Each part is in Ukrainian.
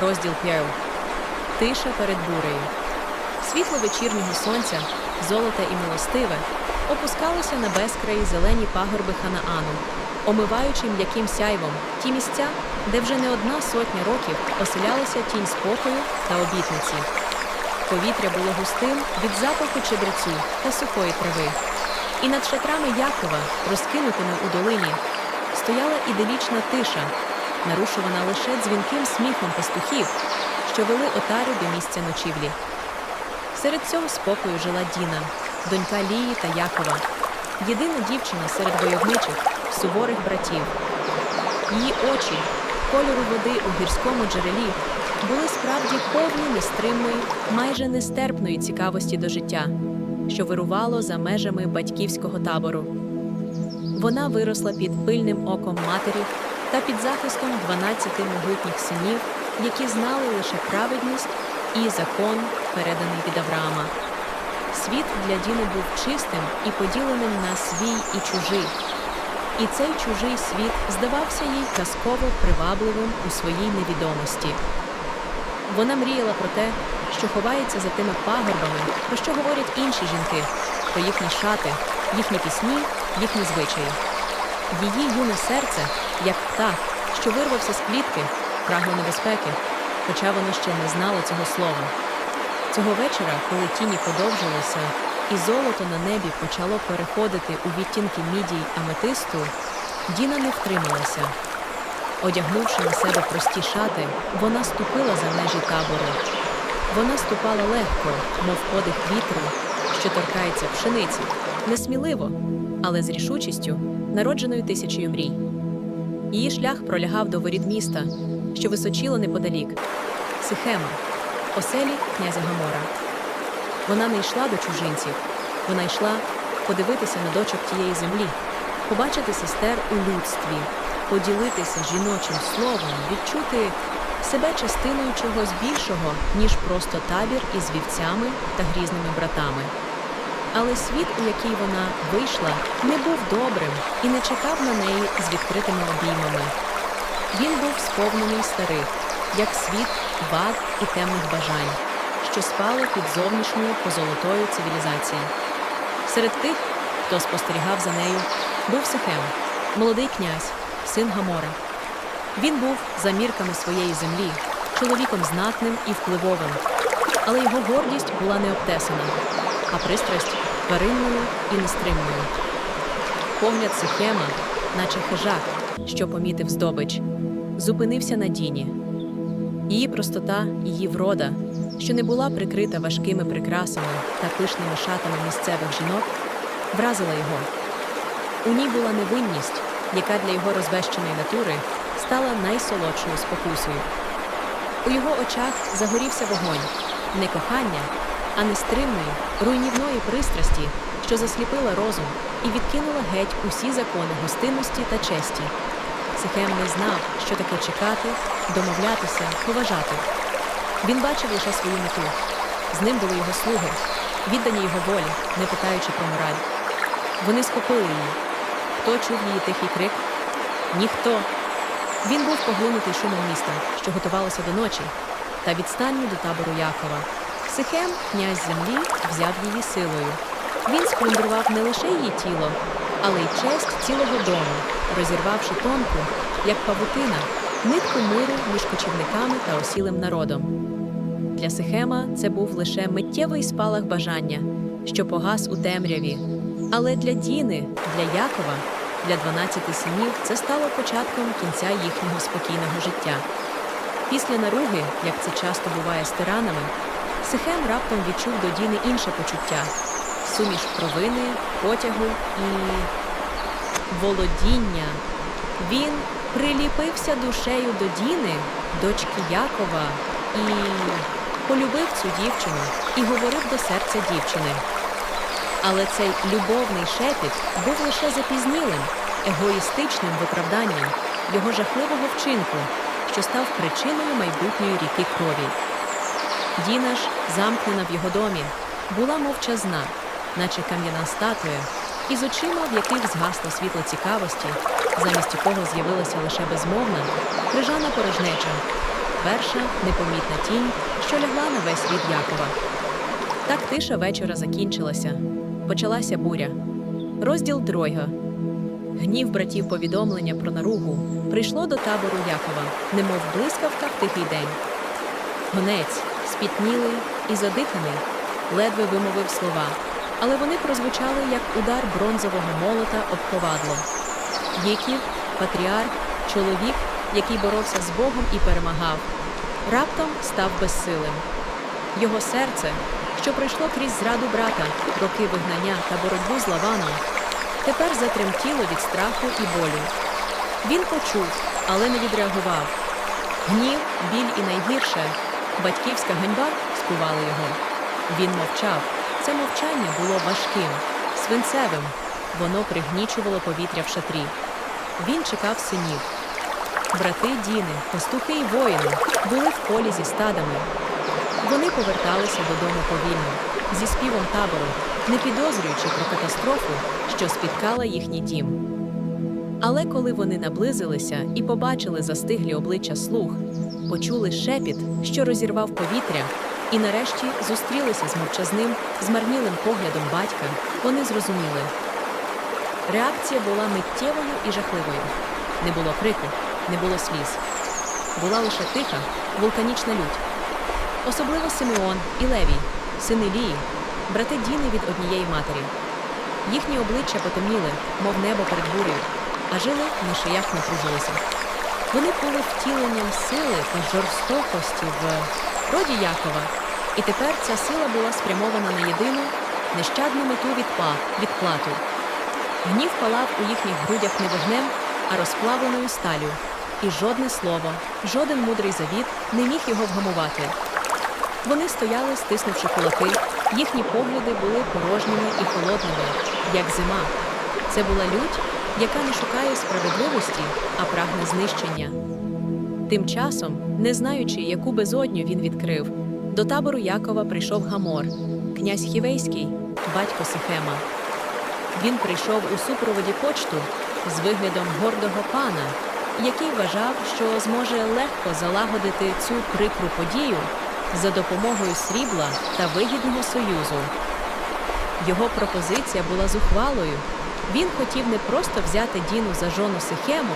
Розділ 5. Тиша перед бурею. Світло вечірнього сонця, золоте і милостиве, опускалося на безкраї зелені пагорби Ханаану, омиваючи м'яким сяйвом ті місця, де вже не одна сотня років оселялася тінь спокою та обітниці. Повітря було густим від запаху чебрецю та сухої трави. І над шатрами Якова, розкинутими у долині, стояла іделічна тиша, нарушувана лише дзвінким сміхом пастухів, що вели отари до місця ночівлі. Серед цього спокою жила Діна, донька Лії та Якова, єдина дівчина серед войовничих, суворих братів. Її очі, кольору води у гірському джерелі, були справді повні нестримної, майже нестерпної цікавості до життя, що вирувало за межами батьківського табору. Вона виросла під пильним оком матері та під захистом 12 могутніх синів, які знали лише праведність і закон, переданий від Авраама. Світ для Діни був чистим і поділеним на свій і чужий. І цей чужий світ здавався їй казково привабливим у своїй невідомості. Вона мріяла про те, що ховається за тими пагорбами, про що говорять інші жінки, про їхні шати, їхні пісні, їхні звичаї. Її юне серце, як птах, що вирвався з клітки, прагло небезпеки, хоча воно ще не знало цього слова. Цього вечора, коли тіні подовжилися, і золото на небі почало переходити у відтінки міді й аметисту, Діна не втрималася. Одягнувши на себе прості шати, вона ступила за межі табору. Вона ступала легко, мов подих вітру, що торкається пшениці, несміливо, але з рішучістю, народженою тисячею мрій. Її шлях пролягав до воріт міста, що височило неподалік Сихема, оселі князя Гамора. Вона не йшла до чужинців, вона йшла подивитися на дочок тієї землі, побачити сестер у людстві, поділитися жіночим словом, відчути себе частиною чогось більшого, ніж просто табір із вівцями та грізними братами. Але світ, у який вона вийшла, не був добрим і не чекав на неї з відкритими обіймами. Він був сповнений старих, як світ, вад і темних бажань, що спало під зовнішньою позолотою цивілізації. Серед тих, хто спостерігав за нею, був Сихем, молодий князь, син Гамора. Він був за мірками своєї землі, чоловіком знатним і впливовим, але його гордість була не обтесана, а пристрасть тваринною і нестримною. Погляд Сихема, наче хижак, що помітив здобич, зупинився на Діні. Її простота, її врода, що не була прикрита важкими прикрасами та пишними шатами місцевих жінок, вразила його. У ній була невинність, яка для його розбещеної натури стала найсолодшою спокусою. У його очах загорівся вогонь, не кохання, а нестримної, руйнівної пристрасті, що засліпила розум і відкинула геть усі закони гостинності та честі. Сихем не знав, що таке чекати, домовлятися, поважати. Він бачив лише свою мету. З ним були його слуги, віддані його волі, не питаючи про мораль. Вони схопили її. Хто чув її тихий крик? Ніхто. Він був поглинутий шумом міста, що готувалося до ночі, та відстанню до табору Якова. Сихем, князь землі, взяв її силою. Він сплюндрував не лише її тіло, але й честь цілого дому, розірвавши тонку, як павутина, нитку миру між кочівниками та осілим народом. Для Сихема це був лише миттєвий спалах бажання, що погас у темряві. Але для Діни, для Якова, для 12 синів це стало початком кінця їхнього спокійного життя. Після наруги, як це часто буває з тиранами, Сихем раптом відчув до Діни інше почуття суміш провини, потягу і володіння. Він приліпився душею до Діни, дочки Якова, і полюбив цю дівчину і говорив до серця дівчини. Але цей любовний шепіт був лише запізнілим, егоїстичним виправданням його жахливого вчинку, що став причиною майбутньої ріки крові. Діна ж, замкнена в його домі, була мовчазна, наче кам'яна статуя, із очима, в яких згасло світло цікавості, замість якого з'явилася лише безмовна, крижана порожнеча. перша непомітна тінь, що лягла на весь рід Якова. Так тиша вечора закінчилася. Почалася буря. Розділ Тройга. Гнів братів повідомлення про наругу прийшло до табору Якова, немов блискавка в тихий день. Гонець, спітнілий і задиханий, ледве вимовив слова, але вони прозвучали як удар бронзового молота об ковадло. Яків, патріарх, чоловік, який боровся з Богом і перемагав, раптом став безсилим. Його серце, що пройшло крізь зраду брата, роки вигнання та боротьбу з лаваном, тепер затремтіло від страху і болю. Він почув, але не відреагував. Гнів, біль і найгірше батьківська ганьба скували його. Він мовчав. Це мовчання було важким, свинцевим. Воно пригнічувало повітря в шатрі. Він чекав синів. Брати Діни, пастухи й воїни були в полі зі стадами. Вони поверталися додому повільно, зі співом табору, не підозрюючи про катастрофу, що спіткала їхній дім. Але коли вони наблизилися і побачили застиглі обличчя слуг, почули шепіт, що розірвав повітря, і нарешті зустрілися з мовчазним, змарнілим поглядом батька, вони зрозуміли. Реакція була миттєвою і жахливою. Не було крику, не було сліз. Була лише тиха, вулканічна лють. Особливо Симеон і Левій, сини Лії, брати Діни від однієї матері. Їхні обличчя потемніли, мов небо перед бурею, а жили на шиях напружилися. Вони були втіленням сили та жорстокості в роді Якова, і тепер ця сила була спрямована на єдину нещадну мету відплату. Гнів палав у їхніх грудях не вогнем, а розплавленою сталю. І жодне слово, жоден мудрий завіт не міг його вгамувати. Вони стояли, стиснувши кулаки, їхні погляди були порожніми і холодними, як зима. Це була лють, яка не шукає справедливості, а прагне знищення. Тим часом, не знаючи, яку безодню він відкрив, до табору Якова прийшов Гамор, князь Хівейський, батько Сихема. Він прийшов у супроводі почту з виглядом гордого пана, який вважав, що зможе легко залагодити цю прикру подію за допомогою срібла та вигідного союзу. Його пропозиція була зухвалою. Він хотів не просто взяти Діну за жону Сихему,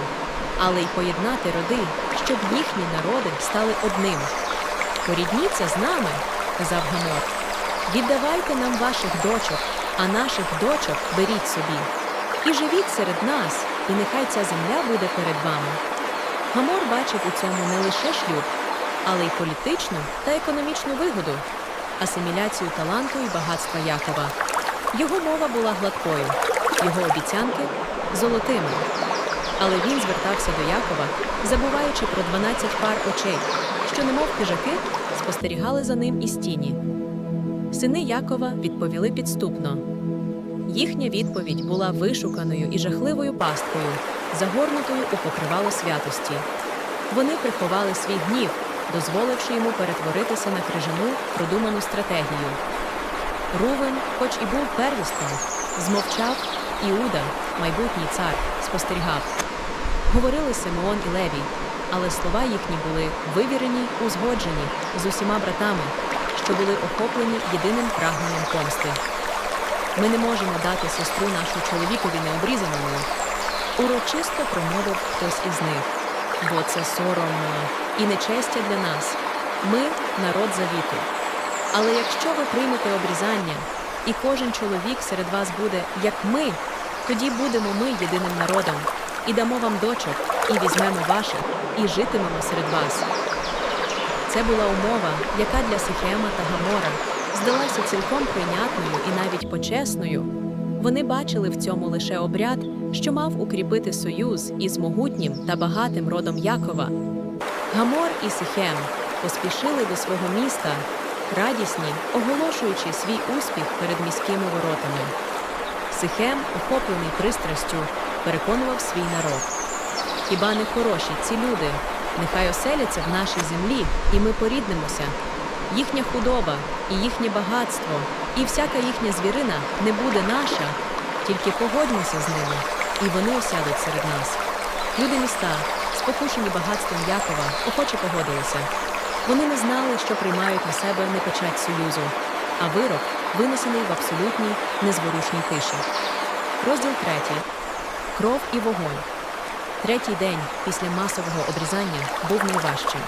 але й поєднати роди, щоб їхні народи стали одним. Порідніться з нами, казав Гамор. Віддавайте нам ваших дочок, а наших дочок беріть собі. І живіть серед нас, і нехай ця земля буде перед вами. Гамор бачив у цьому не лише шлюб, але й політичну та економічну вигоду, асиміляцію таланту і багатства Якова. Його мова була гладкою, його обіцянки золотими. Але він звертався до Якова, забуваючи про 12 пар очей, що, немов хижаки, спостерігали за ним із тіні. Сини Якова відповіли підступно. Їхня відповідь була вишуканою і жахливою пасткою, загорнутою у покривало святості. Вони приховали свій гнів, дозволивши йому перетворитися на крижану, продуману стратегію. Рувен, хоч і був первістком, змовчав, Іуда, майбутній цар, спостерігав. Говорили Симеон і Левій, але слова їхні були вивірені, узгоджені з усіма братами, що були охоплені єдиним прагненням помсти. Ми не можемо дати сестру нашу чоловікові необрізаною. Урочисто промовив хтось із них, бо це сором е, і нечестя для нас. Ми народ завіту. Але якщо ви приймете обрізання, і кожен чоловік серед вас буде, як ми, тоді будемо ми єдиним народом, і дамо вам дочок, і візьмемо ваших, і житимемо серед вас. Це була умова, яка для Сихема та Гамора здалася цілком прийнятною і навіть почесною. Вони бачили в цьому лише обряд, що мав укріпити союз із могутнім та багатим родом Якова. Гамор і Сихем поспішили до свого міста, радісні, оголошуючи свій успіх перед міськими воротами. Сихем, охоплений пристрастю, переконував свій народ. Хіба не хороші ці люди? Нехай оселяться в нашій землі, і ми поріднимося. Їхня худоба і їхнє багатство, і всяка їхня звірина не буде наша, тільки погодьмося з ними, і вони осядуть серед нас. Люди міста, спокушені багатством Якова, охоче погодилися. Вони не знали, що приймають на себе не печать союзу, а вирок винесений в абсолютній незворушній тиші. Розділ третій. Кров і вогонь. Третій день після масового обрізання був найважчим.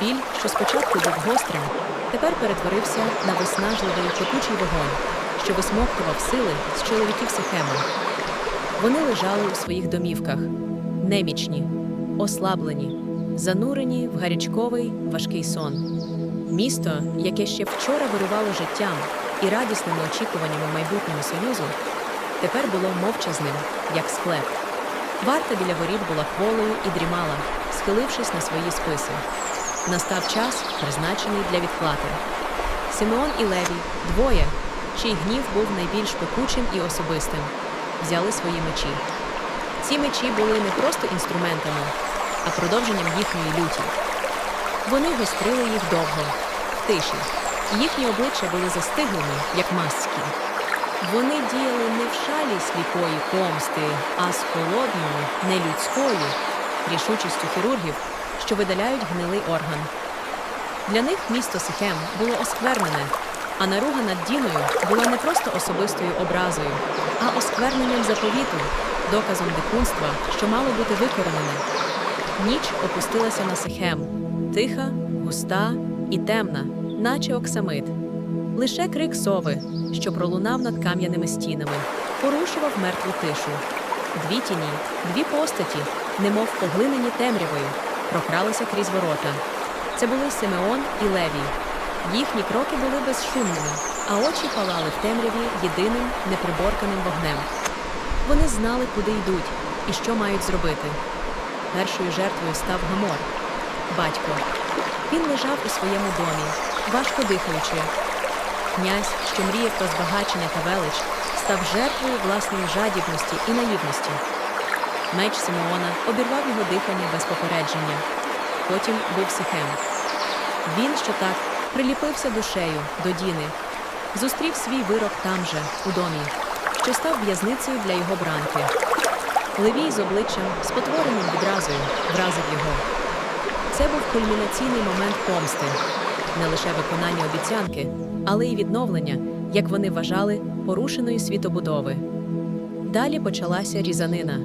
Біль, що спочатку був гострим, тепер перетворився на виснажливий пекучий вогонь, що висмоктував сили з чоловіків Сихема. Вони лежали у своїх домівках, немічні, ослаблені, занурені в гарячковий важкий сон. Місто, яке ще вчора вирувало життям і радісними очікуваннями майбутнього союзу, тепер було мовчазним, як склеп. Варта біля воріт була кволою і дрімала, схилившись на свої списи. Настав час, призначений для відплати. Симеон і Левій, двоє, чий гнів був найбільш пекучим і особистим, взяли свої мечі. Ці мечі були не просто інструментами, а продовженням їхньої люті. Вони гострили їх довго, в тиші, їхні обличчя були застиглими, як маски. Вони діяли не в шалі сліпої помсти, а з холодною, нелюдською рішучістю хірургів, що видаляють гнилий орган. Для них місто Сихем було осквернене, а наруга над Діною була не просто особистою образою, а оскверненням заповіту, доказом дикунства, що мало бути викоренене. Ніч опустилася на Сихем, тиха, густа і темна, наче оксамит. Лише крик сови, що пролунав над кам'яними стінами, порушував мертву тишу. Дві тіні, дві постаті, немов поглинені темрявою, прокралися крізь ворота. Це були Симеон і Левій. Їхні кроки були безшумними, а очі палали в темряві єдиним неприборканим вогнем. Вони знали, куди йдуть і що мають зробити. Першою жертвою став Гамор, батько. Він лежав у своєму домі, важко дихаючи. Князь, що мріяв про збагачення та велич, став жертвою власної жадібності і наївності. Меч Симеона обірвав його дихання без попередження. Потім був Сихем. Він, що так, приліпився душею до Діни, зустрів свій вирок там же, у домі, що став в'язницею для його бранки. Левій з обличчям, спотвореним відразою, вразив його. Це був кульмінаційний момент помсти, не лише виконання обіцянки, але й відновлення, як вони вважали, порушеної світобудови. Далі почалася різанина.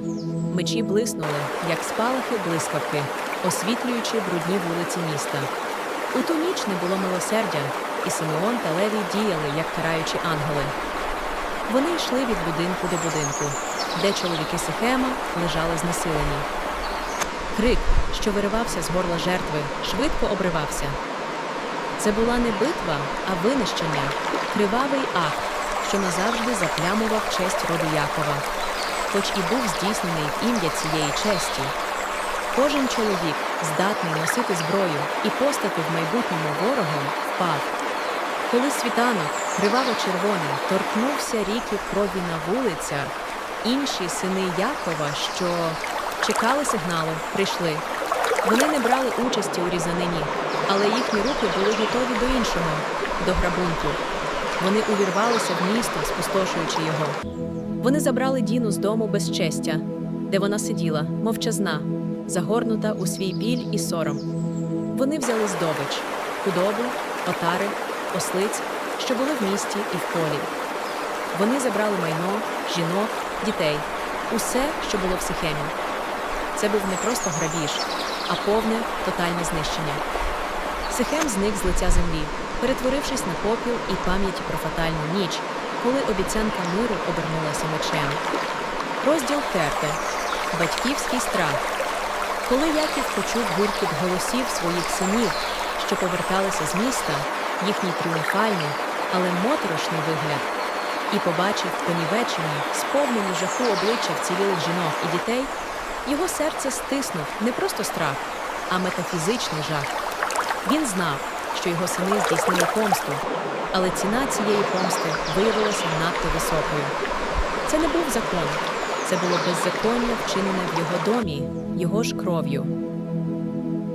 Мечі блиснули, як спалахи блискавки, освітлюючи брудні вулиці міста. У ту ніч не було милосердя, і Симеон та Левій діяли, як караючі ангели. Вони йшли від будинку до будинку, де чоловіки Сихема лежали знесилені. Крик, що виривався з горла жертви, швидко обривався. Це була не битва, а винищення, кривавий акт, що назавжди заплямував честь роду Якова, хоч і був здійснений в ім'я цієї честі. Кожен чоловік, здатний носити зброю і постати в майбутньому ворогом, впав. Коли світанок, криваво-червоний, торкнувся ріки крові на вулицях, інші сини Якова, що чекали сигналу, прийшли. Вони не брали участі у різанині, але їхні руки були готові до іншого, до грабунку. Вони увірвалися в місто, спустошуючи його. Вони забрали Діну з дому без честя, де вона сиділа, мовчазна, загорнута у свій біль і сором. Вони взяли здобич, худобу, отари, ослиць, що були в місті і в полі. Вони забрали майно, жінок, дітей, усе, що було в Сихемі. Це був не просто грабіж, а повне тотальне знищення. Сихем зник з лиця землі, перетворившись на попіл і пам'яті про фатальну ніч, коли обіцянка миру обернулася мечем. Розділ терте. Батьківський страх. Коли Яків почув гуркіт голосів своїх синів, що поверталися з міста, їхній тріумфальний, але моторошний вигляд, і побачив понівечені, сповнені жаху обличчя вцілілих жінок і дітей, його серце стиснув не просто страх, а метафізичний жах. Він знав, що його сини здійснили помсту, але ціна цієї помсти виявилася надто високою. Це не був закон, це було беззаконня, вчинене в його домі, його ж кров'ю.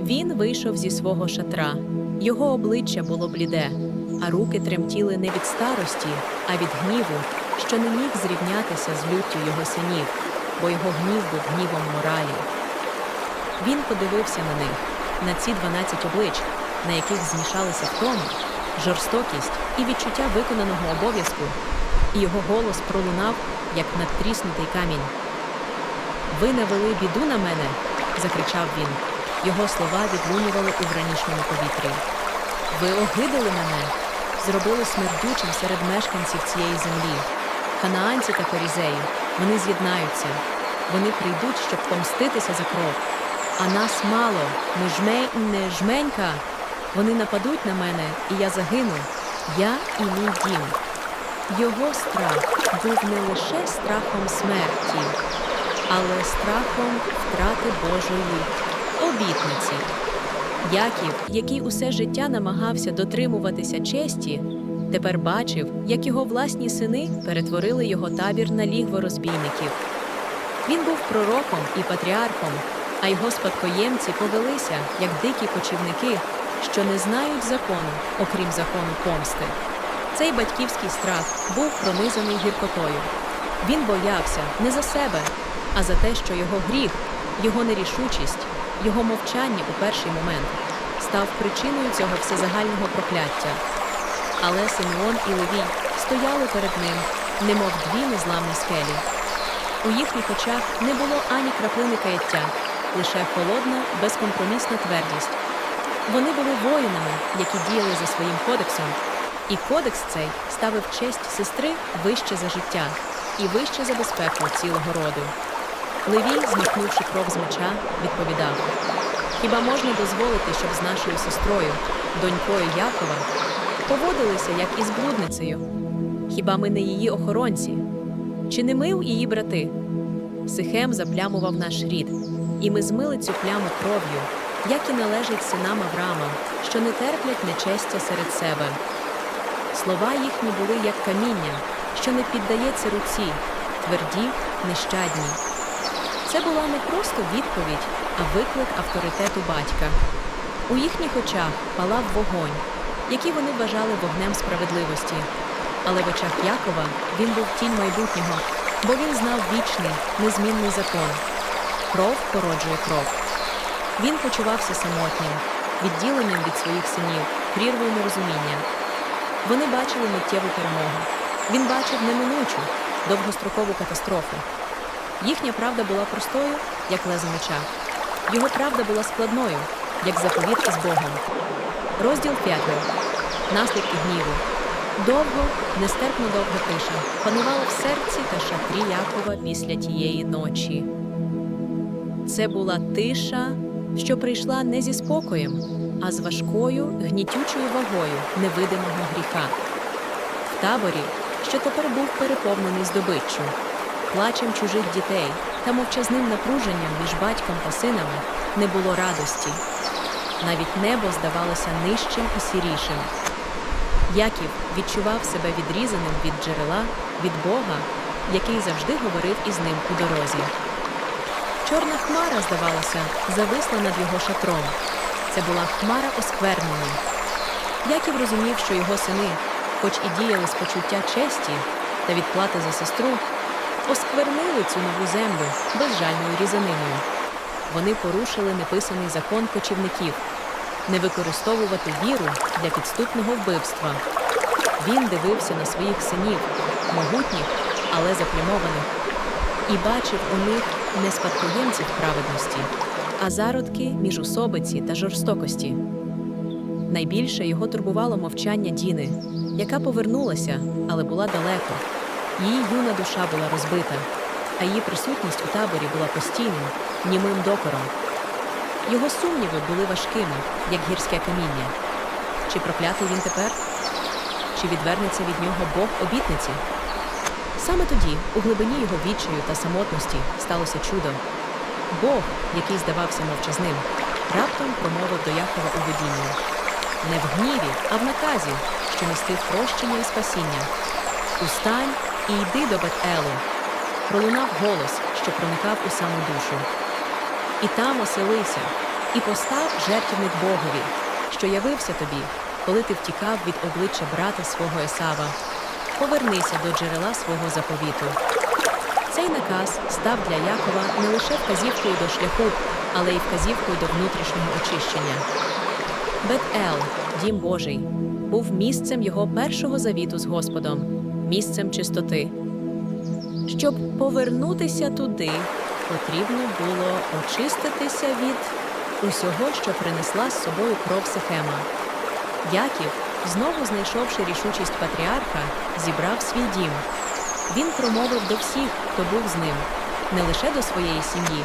Він вийшов зі свого шатра. Його обличчя було бліде, а руки тремтіли не від старості, а від гніву, що не міг зрівнятися з люттю його синів, бо його гнів був гнівом моралі. Він подивився на них, на ці 12 облич, на яких змішалися втома, жорстокість і відчуття виконаного обов'язку, і його голос пролунав, як надтріснутий камінь. Ви навели біду на мене, закричав він. Його слова відлунювали у вранішньому повітрі. Ви огидили мене, зробили смердючим серед мешканців цієї землі. Ханаанці та корізеї, вони з'єднаються. Вони прийдуть, щоб помститися за кров. А нас мало, ми жме... не жменька. Вони нападуть на мене, і я загину. Я і мій дім. Його страх був не лише страхом смерті, але страхом втрати Божої обітниці. Яків, який усе життя намагався дотримуватися честі, тепер бачив, як його власні сини перетворили його табір на лігво розбійників. Він був пророком і патріархом, а його спадкоємці повелися, як дикі кочівники, що не знають закону, окрім закону помсти. Цей батьківський страх був пронизаний гіркотою. Він боявся не за себе, а за те, що його гріх, його нерішучість, його мовчання у перший момент став причиною цього всезагального прокляття. Але Симеон і Левій стояли перед ним, немов дві незламні скелі. У їхніх очах не було ані краплини каяття, лише холодна, безкомпромісна твердість. Вони були воїнами, які діяли за своїм кодексом, і кодекс цей ставив честь сестри вище за життя і вище за безпеку цілого роду. Левій, змахнувши кров з меча, відповідав: Хіба можна дозволити, щоб з нашою сестрою, донькою Якова, поводилися як із блудницею? Хіба ми не її охоронці? Чи не ми її брати? Сихем заплямував наш рід, і ми змили цю пляму кров'ю, як і належить синам Авраама, що не терплять нечестя серед себе. Слова їхні були як каміння, що не піддається руці, тверді, нещадні. Це була не просто відповідь, а виклик авторитету батька. У їхніх очах палав вогонь, який вони вважали вогнем справедливості. Але в очах Якова він був тінь майбутнього, бо він знав вічний, незмінний закон. Кров породжує кров. Він почувався самотнім, відділеним від своїх синів, прірвою нерозуміння. Вони бачили миттєву перемогу. Він бачив неминучу, довгострокову катастрофу. Їхня правда була простою, як лезо меча. Його правда була складною, як заповіт із Богом. Розділ 5. Наслідки гніву. Довго, нестерпно довго тиша панувала в серці та шатрі Якова після тієї ночі. Це була тиша, що прийшла не зі спокоєм, а з важкою, гнітючою вагою невидимого гріха. В таборі, що тепер був переповнений здобиччю, плачем чужих дітей та мовчазним напруженням між батьком та синами не було радості. Навіть небо здавалося нижчим і сірішим. Яків відчував себе відрізаним від джерела, від Бога, який завжди говорив із ним у дорозі. Чорна хмара, здавалося, зависла над його шатром. Це була хмара осквернення. Яків розумів, що його сини, хоч і діяли з почуття честі та відплати за сестру, осквернили цю нову землю безжальною різаниною. Вони порушили неписаний закон кочівників не використовувати віру для підступного вбивства. Він дивився на своїх синів, могутніх, але заплямованих, і бачив у них не спадкоємців праведності, а зародки міжусобиці та жорстокості. Найбільше його турбувало мовчання Діни, яка повернулася, але була далеко. Її юна душа була розбита, а її присутність у таборі була постійним, німим докором. Його сумніви були важкими, як гірське каміння. Чи проклятий він тепер? Чи відвернеться від нього Бог обітниці? Саме тоді, у глибині його відчаю та самотності, сталося чудо. Бог, який здавався мовчазним, раптом промовив до Якова у видінні. Не в гніві, а в наказі, що містив прощення і спасіння. Устань і йди до Бет-Елу. Пролунав голос, що проникав у саму душу. І там оселися, і постав жертівник Богові, що явився тобі, коли ти втікав від обличчя брата свого Есава. Повернися до джерела свого заповіту. Цей наказ став для Якова не лише вказівкою до шляху, але й вказівкою до внутрішнього очищення. Бет-Ел, дім Божий, був місцем його першого завіту з Господом, місцем чистоти. Щоб повернутися туди, потрібно було очиститися від усього, що принесла з собою кров Сихема. Яків, знову знайшовши рішучість патріарха, зібрав свій дім. Він промовив до всіх, хто був з ним, не лише до своєї сім'ї,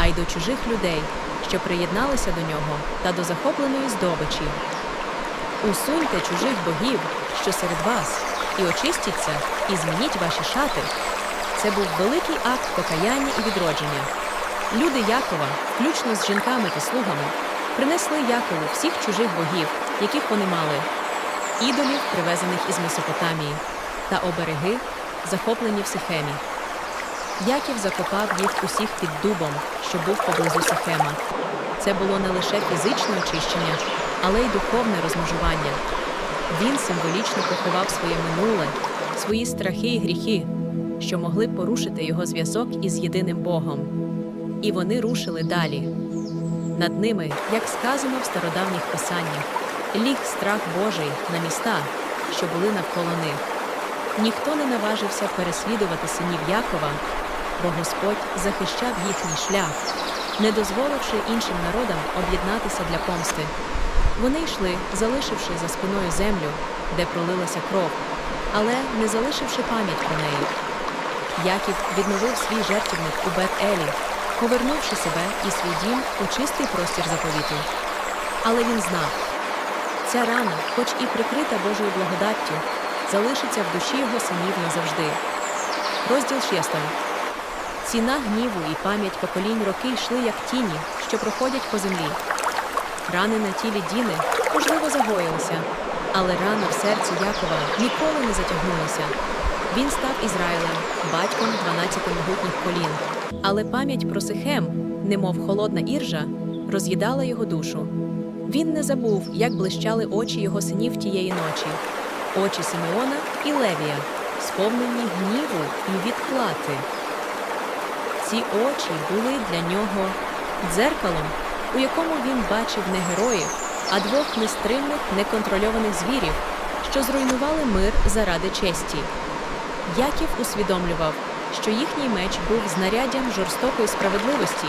а й до чужих людей, що приєдналися до нього та до захопленої здобичі. Усуньте чужих богів, що серед вас, і очистіться, і змініть ваші шати. Це був великий акт покаяння і відродження. Люди Якова, включно з жінками та слугами, принесли Якову всіх чужих богів, яких вони мали, ідолів, привезених із Месопотамії, та обереги, захоплені в Сихемі. Яків закопав їх усіх під дубом, що був поблизу Сихема. Це було не лише фізичне очищення, але й духовне розмежування. Він символічно поховав своє минуле, свої страхи і гріхи, що могли порушити його зв'язок із єдиним Богом. І вони рушили далі. Над ними, як сказано в стародавніх писаннях, ліг страх Божий на міста, що були навколо них. Ніхто не наважився переслідувати синів Якова, бо Господь захищав їхній шлях, не дозволивши іншим народам об'єднатися для помсти. Вони йшли, залишивши за спиною землю, де пролилася кров, але не залишивши пам'ять про неї. Яків відновив свій жертвенник у Бет-Елі, повернувши себе і свій дім у чистий простір заповіту. Але він знав, ця рана, хоч і прикрита Божою благодаттю, залишиться в душі його синів назавжди. Розділ 6. Ціна гніву і пам'ять поколінь роки йшли, як тіні, що проходять по землі. Рани на тілі Діни, можливо, загоїлися, але рана в серці Якова ніколи не затягнулася. Він став Ізраїлем, батьком 12 могутніх колін. Але пам'ять про Сихем, немов холодна іржа, роз'їдала його душу. Він не забув, як блищали очі його синів тієї ночі, очі Симеона і Левія, сповнені гніву і відплати. Ці очі були для нього дзеркалом, у якому він бачив не героїв, а двох нестримних, неконтрольованих звірів, що зруйнували мир заради честі. Яків усвідомлював, що їхній меч був знаряддям жорстокої справедливості,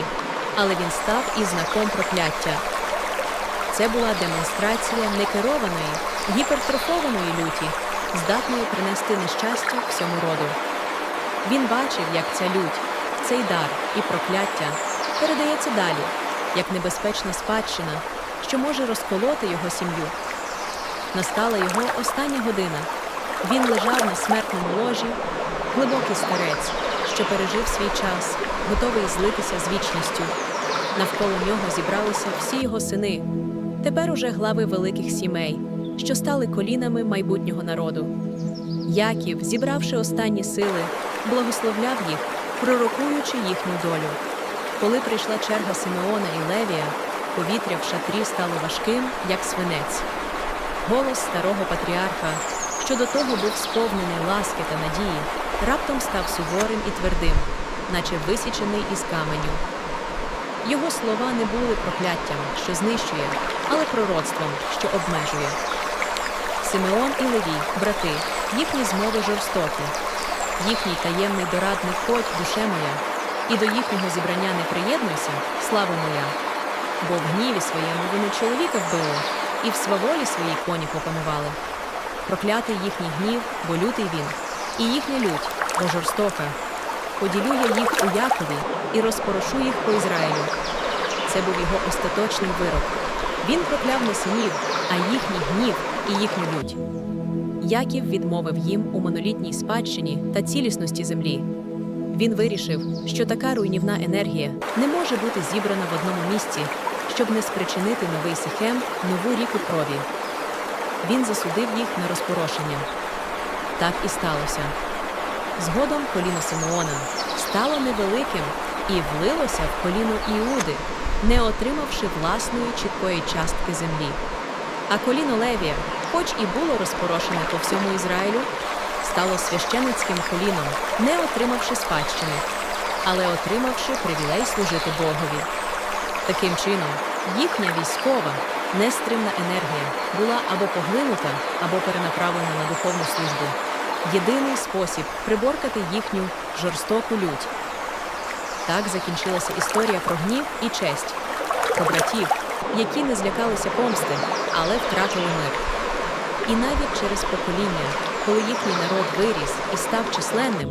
але він став і знаком прокляття. Це була демонстрація некерованої, гіпертрофованої люті, здатної принести нещастя всьому роду. Він бачив, як ця лють, цей дар і прокляття передається далі, як небезпечна спадщина, що може розколоти його сім'ю. Настала його остання година. Він лежав на смертному ложі, глибокий старець, що пережив свій час, готовий злитися з вічністю. Навколо нього зібралися всі його сини, тепер уже глави великих сімей, що стали колінами майбутнього народу. Яків, зібравши останні сили, благословляв їх, пророкуючи їхню долю. Коли прийшла черга Симеона і Левія, повітря в шатрі стало важким, як свинець. Голос старого патріарха, що до того був сповнений ласки та надії, раптом став суворим і твердим, наче висічений із каменю. Його слова не були прокляттям, що знищує, але пророцтвом, що обмежує. Симеон і Левій, брати, їхні змови жорстокі, їхній таємний дорадник ходь, душе моя, і до їхнього зібрання не приєднуйся, слава моя. Бо в гніві своєму вони чоловіка вбили, і в сваволі своїй коні попанували. Проклятий їхній гнів, бо лютий він, і їхня лють, бо жорстока. Поділю я їх у Якові і розпорошу їх по Ізраїлю. Це був його остаточний вирок. Він прокляв не синів, а їхній гнів і їхню лють. Яків відмовив їм у монолітній спадщині та цілісності землі. Він вирішив, що така руйнівна енергія не може бути зібрана в одному місці, щоб не спричинити новий Сихем, нову ріку крові. Він засудив їх на розпорошення. Так і сталося. Згодом коліно Симеона стало невеликим і влилося в коліно Іуди, не отримавши власної чіткої частки землі. А коліно Левія, хоч і було розпорошене по всьому Ізраїлю, стало священицьким коліном, не отримавши спадщини, але отримавши привілей служити Богові. Таким чином, їхня військова, нестримна енергія була або поглинута, або перенаправлена на духовну службу. Єдиний спосіб приборкати їхню жорстоку лють. Так закінчилася історія про гнів і честь, про братів, які не злякалися помсти, але втратили мир. І навіть через покоління, коли їхній народ виріс і став численним,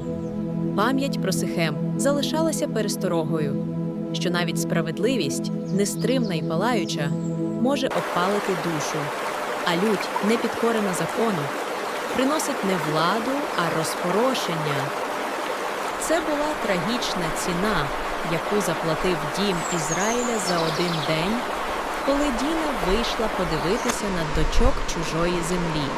пам'ять про Сихем залишалася пересторогою, що навіть справедливість, нестримна і палаюча, може обпалити душу, а лють, не підкорена закону, приносить не владу, а розпорошення. Це була трагічна ціна, яку заплатив дім Ізраїля за один день, коли Діна вийшла подивитися на дочок чужої землі.